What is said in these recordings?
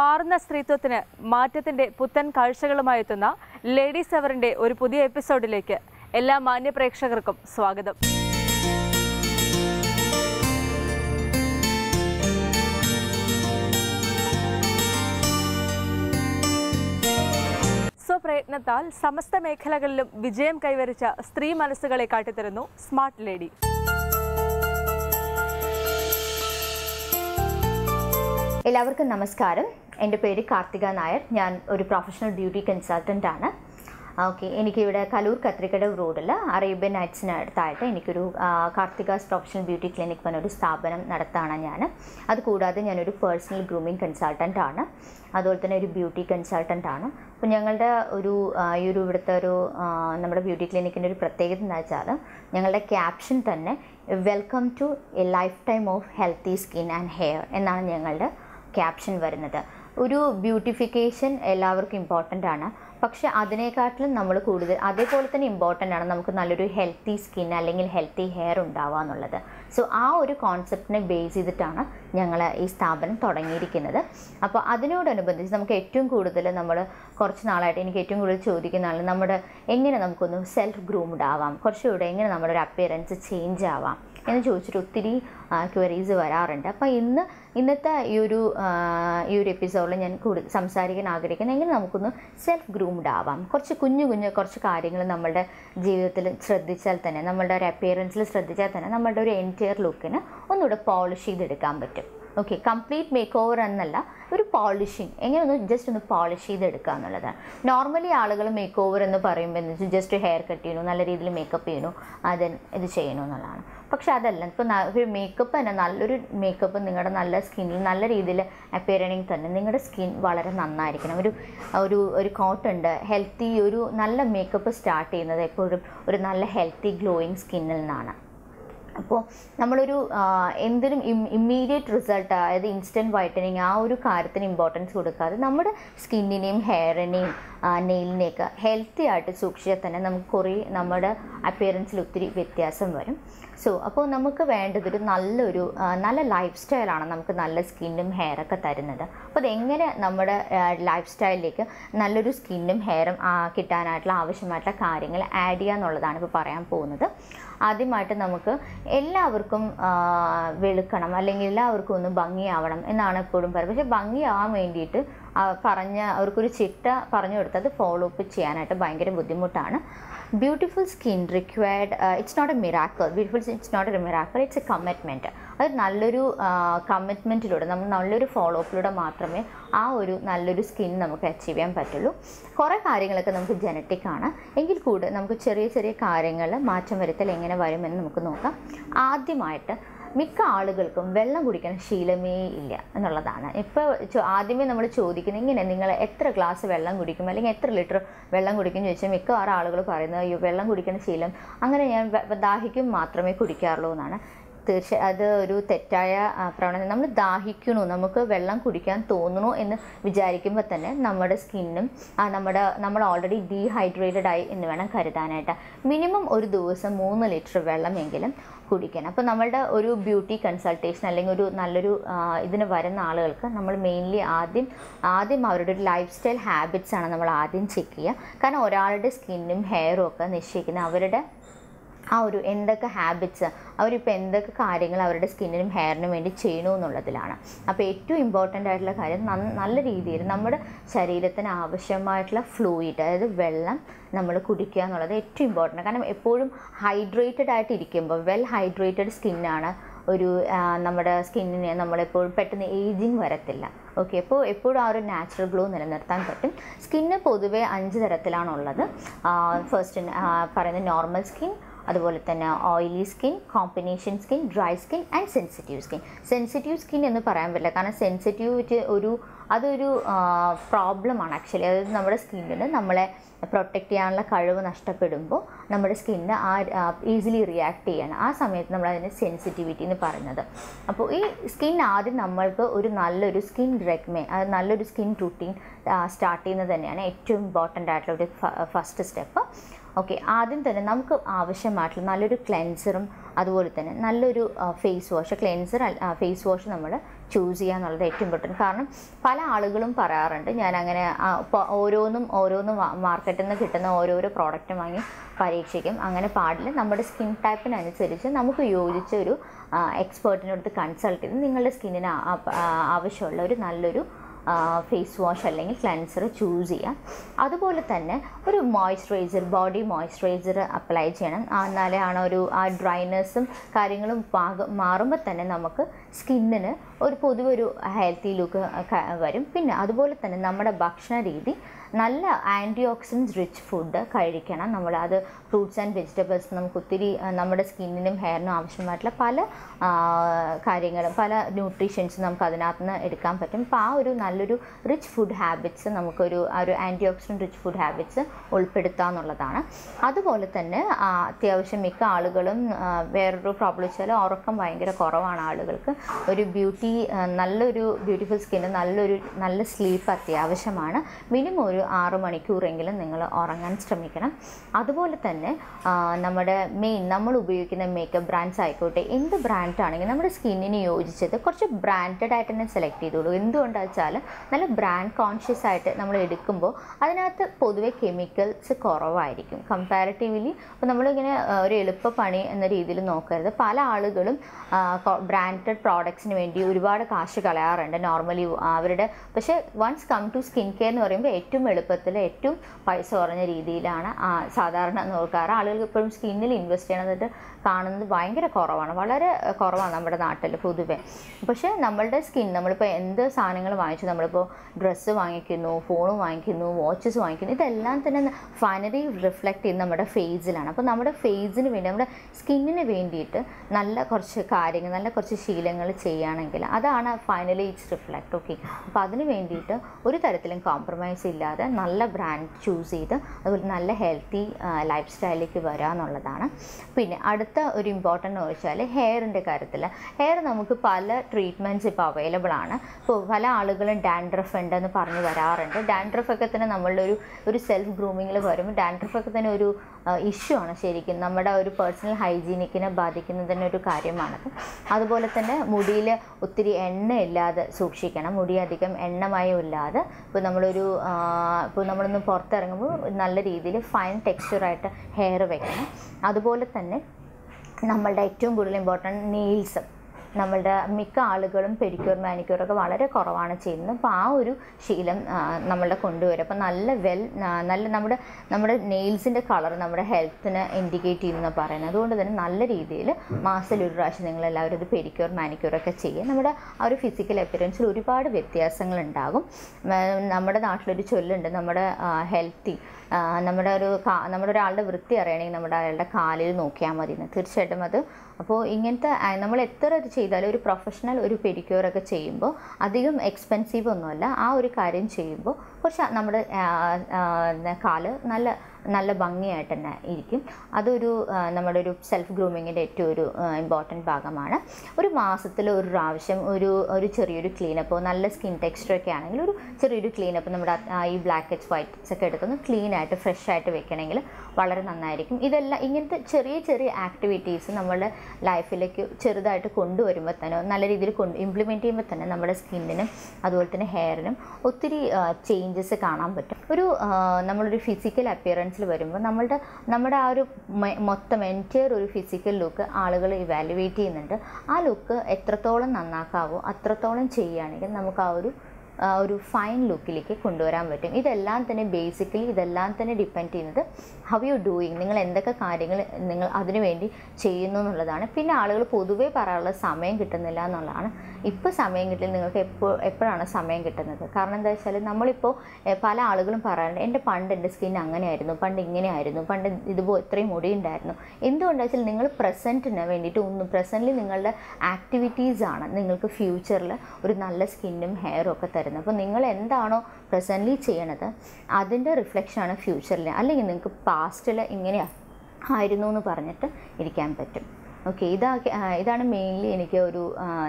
മാറുന്ന സ്ത്രീത്വത്തിന് മാറ്റത്തിന്റെ പുത്തൻ കാഴ്ചകളുമായി എത്തുന്ന ലേഡി സെവറിന്റെ ഒരു പുതിയ എപ്പിസോഡിലേക്ക് എല്ലാ മാന്യപ്രേക്ഷകർക്കും സ്വാഗതം. സ്വപ്രയത്നത്താൽ സമസ്ത മേഖലകളിലും വിജയം കൈവരിച്ച സ്ത്രീ മനസ്സുകളെ കാട്ടിത്തരുന്നു സ്മാർട്ട് ലേഡി എല്ലാവർക്കും നമസ്കാരം. എന്റെ പേര് കാർത്തിക നായർ. ഞാൻ ഒരു പ്രൊഫഷണൽ ബ്യൂട്ടി കൺസൾട്ടന്റ് ആണ്. ഓക്കെ എനിക്കിവിടെ കലൂർ കത്രിക്കട റോഡിൽ അറേബ്യൻ നൈറ്റ്സിന് അടുത്തായിട്ട് എനിക്കൊരു കാർത്തികാസ് പ്രൊഫഷണൽ ബ്യൂട്ടി ക്ലിനിക് പറഞ്ഞൊരു സ്ഥാപനം നടത്താണ് ഞാൻ അതുകൂടാതെ ഞാനൊരു പേഴ്സണൽ ഗ്രൂമിംഗ് കൺസൾട്ടന്റ് ആണ്. അതുപോലെ തന്നെ ഒരു ബ്യൂട്ടി കൺസൾട്ടന്റ് ആണ്. അപ്പോൾ ഞങ്ങളുടെ ഒരു ഈ ഒരു ഇവിടുത്തെ ഒരു നമ്മുടെ ബ്യൂട്ടി ക്ലിനിക്കിന്റെ ഒരു പ്രത്യേകത എന്ന് വെച്ചാൽ ഞങ്ങളുടെ ക്യാപ്ഷൻ തന്നെ welcome to a life time of healthy skin and hair എന്നാണ് ഞങ്ങളുടെ ക്യാപ്ഷൻ വരുന്നത്. ഒരു ബ്യൂട്ടിഫിക്കേഷൻ എല്ലാവർക്കും ഇമ്പോർട്ടന്റ് ആണ്. പക്ഷെ അതിനേക്കാട്ടിലും നമ്മൾ കൂടുതൽ അതേപോലെ തന്നെ ഇമ്പോർട്ടന്റ് ആണ് നമുക്ക് നല്ലൊരു ഹെൽത്തി സ്കിൻ അല്ലെങ്കിൽ ഹെൽത്തി ഹെയർ ഉണ്ടാവുക എന്നുള്ളത്. സോ ആ ഒരു കോൺസെപ്റ്റിനെ ബേസ് ചെയ്തിട്ടാണ് ഞങ്ങൾ ഈ സ്ഥാപനം തുടങ്ങിയിരിക്കുന്നത്. അപ്പോൾ അതിനോടനുബന്ധിച്ച് നമുക്ക് ഏറ്റവും കൂടുതൽ നമ്മൾ കുറച്ച് നാളായിട്ട് എനിക്ക് ഏറ്റവും കൂടുതൽ ചോദിക്കുന്ന ആൾ നമ്മുടെ എങ്ങനെ നമുക്കൊന്ന് സെൽഫ് ഗ്രൂംഡ് ആവാം കുറച്ചുകൂടെ എങ്ങനെ നമ്മുടെ ഒരു അപ്പിയറൻസ് ചേഞ്ച് ആവാം എന്ന് ചോദിച്ചിട്ട് ഒത്തിരി ക്വയറീസ് വരാറുണ്ട്. അപ്പോൾ ഇന്ന് ഇന്നത്തെ ഈ ഒരു ഈ ഒരു എപ്പിസോഡിൽ ഞാൻ കൂടുതൽ സംസാരിക്കാൻ ആഗ്രഹിക്കുന്നത് എങ്ങനെ നമുക്കൊന്ന് സെൽഫ് ഗ്രൂംഡ് ആവാം. കുറച്ച് കുഞ്ഞു കുഞ്ഞു കുറച്ച് കാര്യങ്ങൾ നമ്മളുടെ ജീവിതത്തിൽ ശ്രദ്ധിച്ചാൽ തന്നെ നമ്മളുടെ ഒരു അപ്പിയറൻസിൽ ശ്രദ്ധിച്ചാൽ തന്നെ നമ്മളുടെ ഒരു എന്റയർ ലുക്കിന് ഒന്നുകൂടെ പോളിഷ് ചെയ്തെടുക്കാൻ പറ്റും. ഓക്കെ കംപ്ലീറ്റ് മേക്ക് ഓവർ എന്നല്ല ഒരു പോളിഷിങ് എങ്ങനെ ഒന്ന് ജസ്റ്റ് ഒന്ന് പോളിഷ് ചെയ്തെടുക്കുക എന്നുള്ളതാണ്. നോർമലി ആളുകൾ മേക്ക് ഓവർ എന്ന് പറയുമ്പോൾ എന്ന് വെച്ചാൽ ജസ്റ്റ് ഹെയർ കട്ട് ചെയ്യണു നല്ല രീതിയിൽ മേക്കപ്പ് ചെയ്യണു അതെ ഇത് ചെയ്യണു എന്നുള്ളതാണ്. പക്ഷെ അതല്ല ഇപ്പോൾ ഒരു മേക്കപ്പ് തന്നെ നല്ലൊരു മേക്കപ്പ് നിങ്ങളുടെ നല്ല സ്കിന്നിൽ നല്ല രീതിയിൽ അപ്പിയർ തന്നെ നിങ്ങളുടെ സ്കിൻ വളരെ നന്നായിരിക്കണം. ഒരു ഒരു ഒരു കോട്ടുണ്ട് ഹെൽത്തി ഒരു നല്ല മേക്കപ്പ് സ്റ്റാർട്ട് ചെയ്യുന്നത് എപ്പോഴും ഒരു നല്ല ഹെൽത്തി ഗ്ലോയിങ് സ്കിന്നിൽ നിന്നാണ്. അപ്പോൾ നമ്മളൊരു എന്തിനും ഇമ്മീഡിയറ്റ് റിസൾട്ട് അതായത് ഇൻസ്റ്റന്റ് വൈറ്റനിങ് ആ ഒരു കാര്യത്തിന് ഇമ്പോർട്ടൻസ് കൊടുക്കാതെ നമ്മുടെ സ്കിന്നിനെയും ഹെയറിനെയും നെയിലിനെയൊക്കെ ഹെൽത്തി ആയിട്ട് സൂക്ഷിച്ചാൽ തന്നെ നമുക്ക് കുറേ നമ്മുടെ അപ്പിയറൻസിൽ ഒത്തിരി വ്യത്യാസം വരും. സോ അപ്പോൾ നമുക്ക് വേണ്ടതൊരു നല്ലൊരു നല്ല ലൈഫ് സ്റ്റൈലാണ് നമുക്ക് നല്ല സ്കിന്നും ഹെയറൊക്കെ തരുന്നത്. അപ്പോൾ അതെങ്ങനെ നമ്മുടെ ലൈഫ് സ്റ്റൈലിലേക്ക് നല്ലൊരു സ്കിന്നും ഹെയറും കിട്ടാനായിട്ടുള്ള ആവശ്യമായിട്ടുള്ള കാര്യങ്ങൾ ആഡ് ചെയ്യുക എന്നുള്ളതാണ് ഇപ്പോൾ പറയാൻ പോകുന്നത്. ആദ്യമായിട്ട് നമുക്ക് എല്ലാവർക്കും വെളുക്കണം. അല്ലെങ്കിൽ എല്ലാവർക്കും ഒന്ന് ഭംഗിയാവണം എന്നാണ് എപ്പോഴും പറയുക. പക്ഷേ ഭംഗിയാവാൻ വേണ്ടിയിട്ട് പറഞ്ഞ അവർക്കൊരു ചിട്ട പറഞ്ഞു കൊടുത്തത് ഫോളോ അപ്പ് ചെയ്യാനായിട്ട് ഭയങ്കര ബുദ്ധിമുട്ടാണ്. Beautiful skin required it's not a miracle beautiful it's not a miracle it's a commitment അത് നല്ലൊരു കമ്മിറ്റ്മെന്റിലൂടെ നമ്മൾ നല്ലൊരു ഫോളോ അപ്പിലൂടെ മാത്രമേ ആ ഒരു നല്ലൊരു സ്കിൻ നമുക്ക് അച്ചീവ് ചെയ്യാൻ പറ്റുള്ളൂ. കുറേ കാര്യങ്ങളൊക്കെ നമുക്ക് ജനറ്റിക് ആണ്. എങ്കിൽ കൂടെ നമുക്ക് ചെറിയ ചെറിയ കാര്യങ്ങൾ മാറ്റം വരുത്തൽ എങ്ങനെ വരുമെന്ന് നമുക്ക് നോക്കാം. ആദ്യമായിട്ട് മിക്ക ആളുകൾക്കും വെള്ളം കുടിക്കാൻ ശീലമേ ഇല്ല എന്നുള്ളതാണ്. ഇപ്പോൾ ആദ്യമേ നമ്മൾ ചോദിക്കുന്നത് ഇങ്ങനെ നിങ്ങൾ എത്ര ഗ്ലാസ് വെള്ളം കുടിക്കും? അല്ലെങ്കിൽ എത്ര ലിറ്റർ വെള്ളം കുടിക്കും ചോദിച്ചാൽ മിക്കവാറും ആളുകൾ പറയുന്നത് വെള്ളം കുടിക്കുന്ന ശീലം. അങ്ങനെ ഞാൻ ദാഹിക്കും മാത്രമേ കുടിക്കാറുള്ളൂ എന്നാണ്. തീർച്ച അത് ഒരു തെറ്റായ പ്രവണത. നമ്മൾ ദാഹിക്കണു നമുക്ക് വെള്ളം കുടിക്കാൻ തോന്നണു എന്ന് വിചാരിക്കുമ്പോൾ തന്നെ നമ്മുടെ സ്കിന്നും നമ്മുടെ നമ്മൾ ഓൾറെഡി ഡീഹൈഡ്രേറ്റഡ് ആയി എന്ന് വേണം കരുതാനായിട്ട്. മിനിമം ഒരു ദിവസം മൂന്ന് ലിറ്റർ വെള്ളമെങ്കിലും കുടിക്കണം. അപ്പോൾ നമ്മളുടെ ഒരു ബ്യൂട്ടി കൺസൾട്ടേഷൻ അല്ലെങ്കിൽ ഒരു നല്ലൊരു ഇതിന് വരുന്ന ആളുകൾക്ക് നമ്മൾ മെയിൻലി ആദ്യം ആദ്യം അവരുടെ ഒരു ലൈഫ് സ്റ്റൈൽ ഹാബിറ്റ്സ് ആണ് നമ്മൾ ആദ്യം ചെക്ക് ചെയ്യുക. കാരണം ഒരാളുടെ സ്കിന്നും ഹെയറും ഒക്കെ നിശ്ചയിക്കുന്ന അവരുടെ ആ ഒരു എന്തൊക്കെ ഹാബിറ്റ്സ് അവരിപ്പോൾ എന്തൊക്കെ കാര്യങ്ങൾ അവരുടെ സ്കിന്നിനും ഹെയറിനും വേണ്ടി ചെയ്യണു എന്നുള്ളതിലാണ്. അപ്പോൾ ഏറ്റവും ഇമ്പോർട്ടന്റ് ആയിട്ടുള്ള കാര്യം നല്ല രീതിയിൽ നമ്മുടെ ശരീരത്തിന് ആവശ്യമായിട്ടുള്ള ഫ്ലൂയിഡ് അതായത് വെള്ളം നമ്മൾ കുടിക്കുക എന്നുള്ളത് ഏറ്റവും ഇമ്പോർട്ടന്റ് കാരണം എപ്പോഴും ഹൈഡ്രേറ്റഡ് ആയിട്ട് ഇരിക്കുമ്പോൾ വെൽ ഹൈഡ്രേറ്റഡ് സ്കിന്നാണ് ഒരു നമ്മുടെ സ്കിന്നിനെ നമ്മളെപ്പോഴും പെട്ടെന്ന് ഏജിങ് വരത്തില്ല. ഓക്കെ അപ്പോൾ എപ്പോഴും ആ ഒരു നാച്ചുറൽ ഗ്ലോ നിലനിർത്താൻ പറ്റും. സ്കിന്ന് പൊതുവേ അഞ്ച് തരത്തിലാണുള്ളത്. ഫസ്റ്റ് പറയുന്നത് നോർമൽ സ്കിൻ അതുപോലെ തന്നെ oily skin combination skin dry skin and sensitive skin sensitive skin എന്ന് പറയാൻ പറ്റില്ല. കാരണം സെൻസിറ്റീവിറ്റി ഒരു അതൊരു പ്രോബ്ലമാണ് ആക്ച്വലി അതായത് നമ്മുടെ സ്കിന്നിന് നമ്മളെ പ്രൊട്ടക്റ്റ് ചെയ്യാനുള്ള കഴിവ് നഷ്ടപ്പെടുമ്പോൾ നമ്മുടെ സ്കിന്ന് ആ ഈസിലി റിയാക്ട് ചെയ്യണം. ആ സമയത്ത് നമ്മൾ അതിന് സെൻസിറ്റിവിറ്റി എന്ന് പറയുന്നത്. അപ്പോൾ ഈ സ്കിൻ ആദ്യം നമ്മൾക്ക് ഒരു നല്ലൊരു സ്കിൻ റെഗ്മേ അത് നല്ലൊരു സ്കിൻ റുട്ടീൻ സ്റ്റാർട്ട് ചെയ്യുന്നത് തന്നെയാണ് ഏറ്റവും ഇമ്പോർട്ടന്റ് ആയിട്ടുള്ള ഒരു ഫസ്റ്റ് സ്റ്റെപ്പ് ഓക്കെ ആദ്യം തന്നെ നമുക്ക് ആവശ്യമായിട്ടുള്ള നല്ലൊരു ക്ലെൻസറും അതുപോലെ തന്നെ നല്ലൊരു face wash cleanser face wash നമ്മൾ ചൂസ് ചെയ്യുക എന്നുള്ളത് ഏറ്റവും ഇമ്പോർട്ടന്റ് കാരണം പല ആളുകളും പറയാറുണ്ട് ഞാൻ അങ്ങനെ ഓരോന്നും ഓരോന്നും മാർക്കറ്റിൽ നിന്ന് കിട്ടുന്ന ഓരോരോ പ്രോഡക്റ്റ് വാങ്ങി പരീക്ഷിക്കും. അങ്ങനെ പാടില്ല. നമ്മുടെ സ്കിൻ ടൈപ്പിനനുസരിച്ച് നമുക്ക് യോജിച്ച ഒരു എക്സ്പേർട്ടിനടുത്ത് കൺസൾട്ട് ചെയ്ത് നിങ്ങളുടെ സ്കിന്നിന് ആവശ്യമുള്ള ഒരു നല്ലൊരു ഫേസ് വാഷ് അല്ലെങ്കിൽ ക്ലൻസർ ചൂസ് ചെയ്യാം. അതുപോലെ തന്നെ ഒരു മോയ്സ്ചറൈസർ ബോഡി മോയ്സ്ചറൈസർ അപ്ലൈ ചെയ്യണം. ആ, എന്നാലേ ആണ് ഒരു ആ ഡ്രൈനെസ്സും കാര്യങ്ങളും പാകം മാറുമ്പോൾ തന്നെ നമുക്ക് സ്കിന്നിന് ഒരു പൊതുവൊരു ഹെൽത്തി ലുക്ക് വരും. പിന്നെ അതുപോലെ തന്നെ നമ്മുടെ ഭക്ഷണ രീതി നല്ല ആന്റി ഓക്സിഡൻസ് റിച്ച് ഫുഡ് കഴിക്കണം. നമ്മൾ അത് ഫ്രൂട്ട്സ് ആൻഡ് വെജിറ്റബിൾസ് നമുക്ക് ഒത്തിരി നമ്മുടെ സ്കിന്നിനും ഹെയറിനും ആവശ്യമായിട്ടുള്ള പല കാര്യങ്ങളും പല ന്യൂട്രീഷൻസ് നമുക്ക് അതിനകത്ത് നിന്ന് എടുക്കാൻ പറ്റും. അപ്പോൾ ആ ഒരു നല്ലൊരു റിച്ച് ഫുഡ് ഹാബിറ്റ്സ് നമുക്കൊരു ആ ഒരു antioxidant rich food habits ഉൾപ്പെടുത്തുക എന്നുള്ളതാണ്. അതുപോലെ തന്നെ അത്യാവശ്യം മിക്ക ആളുകളും വേറൊരു പ്രോബ്ലം വെച്ചാൽ ഉറക്കം ഭയങ്കര കുറവാണ് ആളുകൾക്ക്. ഒരു ബ്യൂട്ടി നല്ലൊരു ബ്യൂട്ടിഫുൾ സ്കിന്ന് നല്ലൊരു നല്ല സ്ലീപ്പ് അത്യാവശ്യമാണ്. മിനിമം ഒരു ആറ് മണിക്കൂറെങ്കിലും നിങ്ങൾ ഉറങ്ങാൻ ശ്രമിക്കണം. അതുപോലെ തന്നെ നമ്മുടെ മെയിൻ നമ്മൾ ഉപയോഗിക്കുന്ന മേക്കപ്പ് ബ്രാൻഡ്സ് ആയിക്കോട്ടെ എന്ത് ബ്രാൻഡ് ആണെങ്കിലും നമ്മുടെ സ്കിന്നിന് യോജിച്ചത് കുറച്ച് ബ്രാൻഡഡ് ആയിട്ട് തന്നെ സെലക്ട് ചെയ്തോളൂ. എന്തുകൊണ്ടാണെന്ന് വെച്ചാൽ നല്ല ബ്രാൻഡ് കോൺഷ്യസ് ആയിട്ട് നമ്മൾ എടുക്കുമ്പോൾ അതിനകത്ത് പൊതുവെ കെമിക്കൽസ് കുറവായിരിക്കും. കമ്പാരിറ്റീവ്ലി അപ്പോൾ നമ്മളിങ്ങനെ ഒരു എളുപ്പ പണി എന്ന രീതിയിൽ നോക്കരുത്. പല ആളുകളും ബ്രാൻഡഡ് പ്രോഡക്ട്സിന് വേണ്ടി ഒരുപാട് കാശ് കളയാറുണ്ട്. നോർമലി അവരുടെ പക്ഷേ once come to skin care എന്ന് പറയുമ്പോൾ ഏറ്റവും എളുപ്പത്തിൽ ഏറ്റവും പൈസ കുറഞ്ഞ രീതിയിലാണ് സാധാരണ നോക്കാറ് ആളുകൾ ഇപ്പോഴും സ്കിന്നിൽ ഇൻവെസ്റ്റ് ചെയ്യണത് കാണുന്നത് ഭയങ്കര കുറവാണ്. വളരെ കുറവാണ് നമ്മുടെ നാട്ടിൽ പൊതുവെ. പക്ഷേ നമ്മളുടെ സ്കിൻ നമ്മളിപ്പോൾ എന്ത് സാധനങ്ങൾ വാങ്ങിച്ചു നമ്മളിപ്പോൾ ഡ്രസ്സ് വാങ്ങിക്കുന്നു ഫോൺ വാങ്ങിക്കുന്നു വാച്ചസ് വാങ്ങിക്കുന്നു ഇതെല്ലാം തന്നെ ഫൈനലി റിഫ്ലക്റ്റ് ചെയ്യുന്ന നമ്മുടെ ഫേസിലാണ് അപ്പോൾ നമ്മുടെ ഫേസിന് വേണ്ടി നമ്മുടെ സ്കിന്നിന് വേണ്ടിയിട്ട് നല്ല കുറച്ച് കാര്യങ്ങൾ നല്ല കുറച്ച് ശീലങ്ങൾ ചെയ്യുകയാണെങ്കിൽ അതാണ് ഫൈനലി ഇറ്റ്സ് റിഫ്ലക്റ്റ് ഓക്കെ അപ്പോൾ അതിന് വേണ്ടിയിട്ട് ഒരു തരത്തിലും കോംപ്രമൈസ് ഇല്ലാതെ നല്ല ബ്രാൻഡ് ചൂസ് ചെയ്ത് അതുപോലെ നല്ല ഹെൽത്തി ലൈഫ് സ്റ്റൈലിലേക്ക് വരിക എന്നുള്ളതാണ്. പിന്നെ അടുത്ത ഒരു ഇമ്പോർട്ടന്റ് വെച്ചാൽ ഹെയറിന്റെ കാര്യത്തിൽ ഹെയർ നമുക്ക് പല ട്രീറ്റ്മെന്റ്സ് ഇപ്പോൾ അവൈലബിൾ ആണ്. ഇപ്പോൾ പല ആളുകളും ഡാൻഡ്രഫ് ഉണ്ടെന്ന് പറഞ്ഞ് വരാറുണ്ട്. ഡാൻഡ്രഫ് ഒക്കെ തന്നെ നമ്മളുടെ ഒരു സെൽഫ് ഗ്രൂമിങ്ങിൽ വരുമ്പോൾ ഡാൻഡ്രഫ് ഒക്കെ തന്നെ ഒരു ഇഷ്യൂ ആണ്. ശരിക്കും നമ്മുടെ ഒരു പേഴ്സണൽ ഹൈജീനിക്കിനെ ബാധിക്കുന്ന തന്നെ ഒരു കാര്യമാണത് അതുപോലെ തന്നെ മുടിയിൽ ഒത്തിരി എണ്ണ ഇല്ലാതെ സൂക്ഷിക്കണം. മുടി അധികം എണ്ണമയം ഇല്ലാതെ ഇപ്പോൾ നമ്മളൊരു ഇപ്പോൾ നമ്മളൊന്ന് പുറത്തിറങ്ങുമ്പോൾ നല്ല രീതിയിൽ ഫൈൻ ടെക്സ്ചറായിട്ട് ഹെയർ വെക്കണം. അതുപോലെ തന്നെ നമ്മളുടെ ഏറ്റവും കൂടുതൽ ഇമ്പോർട്ടന്റ് നെയിൽസ് നമ്മളുടെ മിക്ക ആളുകളും പെരിക്യൂർ മാനിക്യൂർ ഒക്കെ വളരെ കുറവാണ് ചെയ്യുന്നത്. അപ്പോൾ ആ ഒരു ശീലം നമ്മളുടെ കൊണ്ടുവരും. അപ്പോൾ നല്ല വെൽ നല്ല നമ്മുടെ നമ്മുടെ നെയിൽസിന്റെ കളർ നമ്മുടെ ഹെൽത്തിനെ ഇൻഡിക്കേറ്റ് ചെയ്യുന്ന പറയുന്നത്. അതുകൊണ്ട് തന്നെ നല്ല രീതിയിൽ മാസത്തിൽ ഒരു പ്രാവശ്യം നിങ്ങൾ എല്ലാവരും ഇത് പെരിക്യൂർ മാനിക്യൂർ ഒക്കെ ചെയ്യുക. നമ്മുടെ ആ ഒരു ഫിസിക്കൽ അപ്പിയറൻസിൽ ഒരുപാട് വ്യത്യാസങ്ങൾ ഉണ്ടാകും. നമ്മുടെ നാട്ടിലൊരു ചൊല്ലുണ്ട്. നമ്മുടെ ഹെൽത്തി നമ്മുടെ ഒരു നമ്മുടെ ഒരാളുടെ വൃത്തി അറിയണമെങ്കിൽ നമ്മുടെ അയാളുടെ കാലിൽ നോക്കിയാൽ മതി തീർച്ചയായിട്ടും അത് അപ്പോൾ ഇങ്ങനത്തെ നമ്മൾ എത്ര ചെയ്താലും ഒരു പ്രൊഫഷണൽ ഒരു പെഡിക്യൂർ ഒക്കെ ചെയ്യുമ്പോൾ അധികം എക്സ്പെൻസീവ് ഒന്നുമല്ല. ആ ഒരു കാര്യം ചെയ്യുമ്പോൾ കുറച്ച് നമ്മുടെ കാൽ നല്ല നല്ല ഭംഗിയായിട്ട് തന്നെ ഇരിക്കും. അതൊരു നമ്മുടെ ഒരു സെൽഫ് ഗ്രൂമിങ്ങിന്റെ ഏറ്റവും ഒരു ഇമ്പോർട്ടന്റ് ഭാഗമാണ്. ഒരു മാസത്തിൽ ഒരു പ്രാവശ്യം ഒരു ഒരു ചെറിയൊരു ക്ലീനപ്പ് നല്ല സ്കിൻ ടെക്സ്ചർ ഒക്കെ ആണെങ്കിൽ ഒരു ചെറിയൊരു ക്ലീനപ്പ് നമ്മുടെ ഈ ബ്ലാക്ക് ഹെഡ്സ് വൈറ്റ്സ് ഒക്കെ എടുത്തൊന്ന് ക്ലീൻ ആയിട്ട് ഫ്രഷ് ആയിട്ട് വെക്കണമെങ്കിൽ വളരെ നന്നായിരിക്കും. ഇതെല്ലാം ഇങ്ങനത്തെ ചെറിയ ചെറിയ ആക്ടിവിറ്റീസ് നമ്മളുടെ ലൈഫിലേക്ക് ചെറുതായിട്ട് കൊണ്ടുവരുമ്പോൾ തന്നെ നല്ല രീതിയിൽ കൊണ്ട് ഇംപ്ലിമെന്റ് ചെയ്യുമ്പോൾ തന്നെ നമ്മുടെ സ്കിന്നിനും അതുപോലെ തന്നെ ഹെയറിനും ഒത്തിരി ചേഞ്ചസ് കാണാൻ പറ്റും. ഒരു നമ്മളൊരു ഫിസിക്കൽ അപ്പിയറൻസിൽ വരുമ്പോൾ നമ്മളുടെ നമ്മുടെ ആ ഒരു മൊത്തം എന്റയർ ഒരു ഫിസിക്കൽ ലുക്ക് ആളുകൾ ഇവാലുവേറ്റ് ചെയ്യുന്നുണ്ട്. ആ ലുക്ക് എത്രത്തോളം നന്നാക്കാവോ അത്രത്തോളം ചെയ്യുകയാണെങ്കിൽ നമുക്ക് ആ ഒരു ഒരു ഫൈൻ ലുക്കിലേക്ക് കൊണ്ടുവരാൻ പറ്റും. ഇതെല്ലാം തന്നെ ബേസിക്കലി ഇതെല്ലാം തന്നെ ഡിപ്പെൻഡ് ചെയ്യുന്നത് ഹൗ യു ഡൂയിങ് നിങ്ങൾ എന്തൊക്കെ കാര്യങ്ങൾ നിങ്ങൾ അതിനു വേണ്ടി ചെയ്യുന്നു എന്നുള്ളതാണ്. പിന്നെ ആളുകൾ പൊതുവേ പറയാനുള്ള സമയം കിട്ടുന്നില്ല എന്നുള്ളതാണ്. ഇപ്പോൾ സമയം കിട്ടില്ല നിങ്ങൾക്ക് എപ്പോൾ എപ്പോഴാണ് സമയം കിട്ടുന്നത്? കാരണം എന്താ വെച്ചാൽ നമ്മളിപ്പോൾ പല ആളുകളും പറയാറുണ്ട് എന്റെ പണ്ട് എന്റെ സ്കിൻ അങ്ങനെയായിരുന്നു പണ്ട് ഇങ്ങനെയായിരുന്നു പണ്ട് ഇതുപോലെ ഇത്രയും മുടി ഉണ്ടായിരുന്നു എന്തുകൊണ്ടാണെന്ന് വെച്ചാൽ നിങ്ങൾ പ്രസന്റിന് വേണ്ടിയിട്ട് ഒന്നും പ്രസന്റ്ലി നിങ്ങളുടെ ആക്ടിവിറ്റീസാണ് നിങ്ങൾക്ക് ഫ്യൂച്ചറിൽ ഒരു നല്ല സ്കിന്നും ഹെയറും ഒക്കെ തരുന്നത്. അപ്പോൾ നിങ്ങൾ എന്താണോ പ്രസന്റ്ലി ചെയ്യണത് അതിന്റെ റിഫ്ലക്ഷനാണ് ഫ്യൂച്ചറിൽ അല്ലെങ്കിൽ നിങ്ങൾക്ക് പാസ്റ്റിൽ ഇങ്ങനെ ആയിരുന്നു എന്ന് പറഞ്ഞിട്ട് ഇരിക്കാൻ പറ്റും. ഓക്കെ ഇതാ ഇതാണ് മെയിൻലി എനിക്ക് ഒരു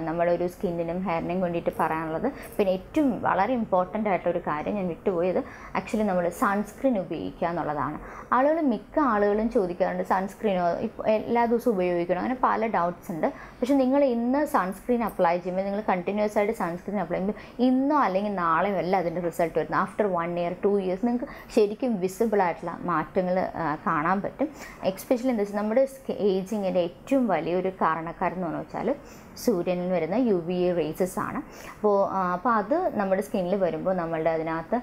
നമ്മുടെ ഒരു സ്കിന്നിനും ഹെയറിനും വേണ്ടിയിട്ട് പറയാനുള്ളത്. പിന്നെ ഏറ്റവും വളരെ ഇമ്പോർട്ടന്റ് ആയിട്ടൊരു കാര്യം ഞാൻ വിട്ടുപോയത് ആക്ച്വലി നമ്മൾ സൺസ്ക്രീൻ ഉപയോഗിക്കുക എന്നുള്ളതാണ്. ആളുകൾ മിക്ക ആളുകളും ചോദിക്കാറുണ്ട് സൺസ്ക്രീനോ ഇപ്പോൾ എല്ലാ ദിവസവും ഉപയോഗിക്കണം? അങ്ങനെ പല ഡൗട്ട്സ് ഉണ്ട്. പക്ഷേ നിങ്ങൾ ഇന്ന് സൺസ്ക്രീൻ അപ്ലൈ ചെയ്യുമ്പോൾ നിങ്ങൾ കണ്ടിന്യൂസ് ആയിട്ട് സൺസ്ക്രീൻ അപ്ലൈ ചെയ്യുമ്പോൾ ഇന്നോ അല്ലെങ്കിൽ നാളെയോ അല്ല അതിന്റെ റിസൾട്ട് വരുന്നത്. After one year two years നിങ്ങൾക്ക് ശരിക്കും വിസിബിൾ ആയിട്ടുള്ള മാറ്റങ്ങൾ കാണാൻ പറ്റും. എക്സ്പെഷ്യലി എന്താ വെച്ചാൽ നമ്മുടെ ഏജിങ്ങിന്റെ ഏറ്റവും വലിയൊരു കാരണക്കാരെന്ന് പറഞ്ഞു വെച്ചാൽ സൂര്യനിൽ വരുന്ന യു വി റേസസ് ആണ്. അപ്പോൾ അപ്പോൾ അത് നമ്മുടെ സ്കിന്നിൽ വരുമ്പോൾ നമ്മളുടെ അതിനകത്ത്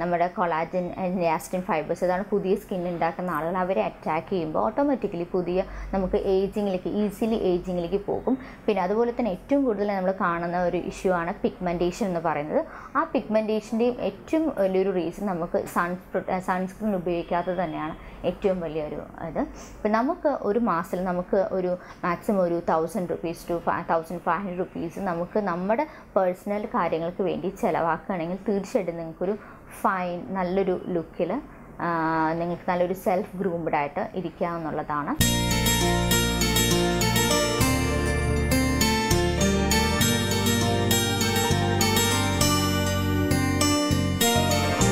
നമ്മുടെ കൊളാജൻ ലാസ്റ്റിൻ ഫൈബേഴ്സ് അതാണ് പുതിയ സ്കിൻ ഉണ്ടാക്കുന്ന ആളുകൾ. അവരെ അറ്റാക്ക് ചെയ്യുമ്പോൾ ഓട്ടോമാറ്റിക്കലി പുതിയ നമുക്ക് ഏജിങ്ങിലേക്ക് ഈസിലി ഏജിങ്ങിലേക്ക് പോകും. പിന്നെ അതുപോലെ തന്നെ ഏറ്റവും കൂടുതൽ നമ്മൾ കാണുന്ന ഒരു ഇഷ്യൂ ആണ് പിഗ്മെന്റേഷൻ എന്ന് പറയുന്നത്. ആ പിഗ്മെന്റേഷന്റെയും ഏറ്റവും വലിയൊരു റീസൺ നമുക്ക് സൺ സൺസ്ക്രീൻ ഉപയോഗിക്കാത്തത് തന്നെയാണ് ഏറ്റവും വലിയൊരു ഇത്. ഇപ്പം നമുക്ക് ഒരു മാസത്തിൽ നമുക്ക് ഒരു മാക്സിമം ഒരു thousand rupees two thousand five hundred rupees നമുക്ക് നമ്മുടെ പേഴ്സണൽ കാര്യങ്ങൾക്ക് വേണ്ടി ചിലവാക്കുകയാണെങ്കിൽ തീർച്ചയായിട്ടും നിങ്ങൾക്കൊരു ഫൈൻ നല്ലൊരു ലുക്കിൽ നിങ്ങൾക്ക് നല്ലൊരു സെൽഫ് ഗ്രൂംഡ് ആയിട്ട് ഇരിക്കാവുന്നതാണ്.